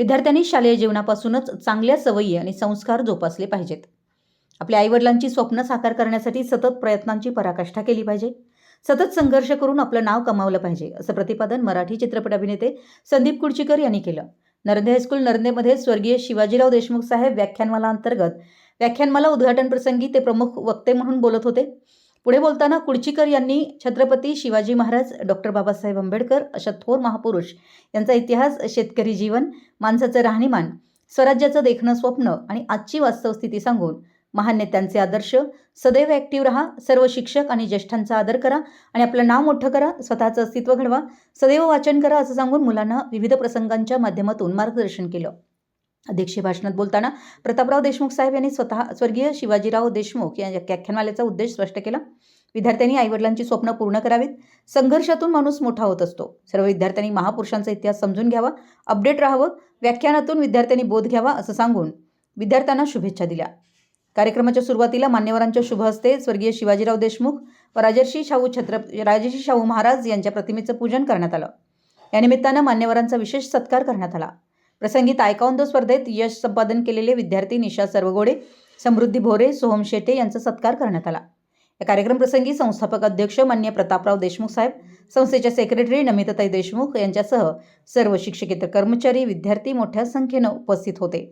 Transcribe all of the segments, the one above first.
विद्यार्थ्यांनी शालेय जीवनापासूनच चांगल्या सवयी आणि संस्कार जोपासले पाहिजेत. आपल्या आईवडिलांची स्वप्न साकार करण्यासाठी सतत प्रयत्नांची पराकाष्ठा केली पाहिजे. सतत संघर्ष करून आपलं नाव कमावलं पाहिजे असं प्रतिपादन मराठी चित्रपट अभिनेते संदीप कुडचीकर यांनी केलं. नरंदे हायस्कूल नरंदेमध्ये स्वर्गीय शिवाजीराव देशमुख साहेब व्याख्यानमाला अंतर्गत व्याख्यानमाला उद्घाटन प्रसंगी ते प्रमुख वक्ते म्हणून बोलत होते. पुढे बोलताना कुडचीकर यांनी छत्रपती शिवाजी महाराज डॉक्टर बाबासाहेब आंबेडकर अशा थोर महापुरुष यांचा इतिहास शेतकरी जीवन माणसाचं राहणीमान स्वराज्याचं देखणं स्वप्न आणि आजची वास्तव स्थिती सांगून महान नेत्यांचे आदर्श सदैव ॲक्टिव्ह राहा सर्व शिक्षक आणि ज्येष्ठांचा आदर करा आणि आपलं नाव मोठं करा स्वतःचं अस्तित्व घडवा सदैव वाचन करा असं सांगून मुलांना विविध प्रसंगांच्या माध्यमातून मार्गदर्शन केलं. अध्यक्षीय भाषणात बोलताना प्रतापराव देशमुख साहेब यांनी स्वतः स्वर्गीय शिवाजीराव देशमुख या व्याख्यानमालेचा उद्देश स्पष्ट केला. विद्यार्थ्यांनी आईवडिलांची स्वप्न पूर्ण करावीत. संघर्षातून माणूस मोठा होत असतो. सर्व विद्यार्थ्यांनी महापुरुषांचा इतिहास समजून घ्यावा. अपडेट राहावं. व्याख्यानातून विद्यार्थ्यांनी बोध घ्यावा असं सांगून विद्यार्थ्यांना शुभेच्छा दिल्या. कार्यक्रमाच्या सुरुवातीला मान्यवरांच्या शुभ हस्ते स्वर्गीय शिवाजीराव देशमुख व राजर्षी शाहू छत्र राजर्षी शाहू महाराज यांच्या प्रतिमेचं पूजन करण्यात आलं. या निमित्तानं मान्यवरांचा विशेष सत्कार करण्यात आला. प्रसंगी तायकावंदो स्पर्धेत यश संपादन केलेले विद्यार्थी निशा सर्वगोडे समृद्धी भोरे सोहम शेटे यांचा सत्कार करण्यात आला. या कार्यक्रम प्रसंगी संस्थापक अध्यक्ष मान्य प्रतापराव देशमुख साहेब संस्थेच्या सेक्रेटरी नमिताताई देशमुख यांच्यासह सर्व शिक्षकेतर कर्मचारी विद्यार्थी मोठ्या संख्येनं उपस्थित होते.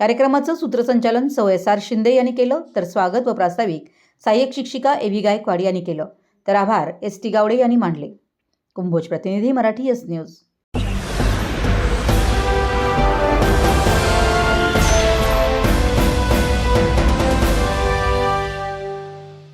कार्यक्रमाचं सूत्रसंचालन सौ एस आर शिंदे यांनी केलं तर स्वागत व प्रास्ताविक सहाय्यक शिक्षिका एव्ही गायकवाड यांनी केलं. तर आभार एस टी गावडे यांनी मांडले कुंभोज प्रतिनिधी मराठी एस न्यूज.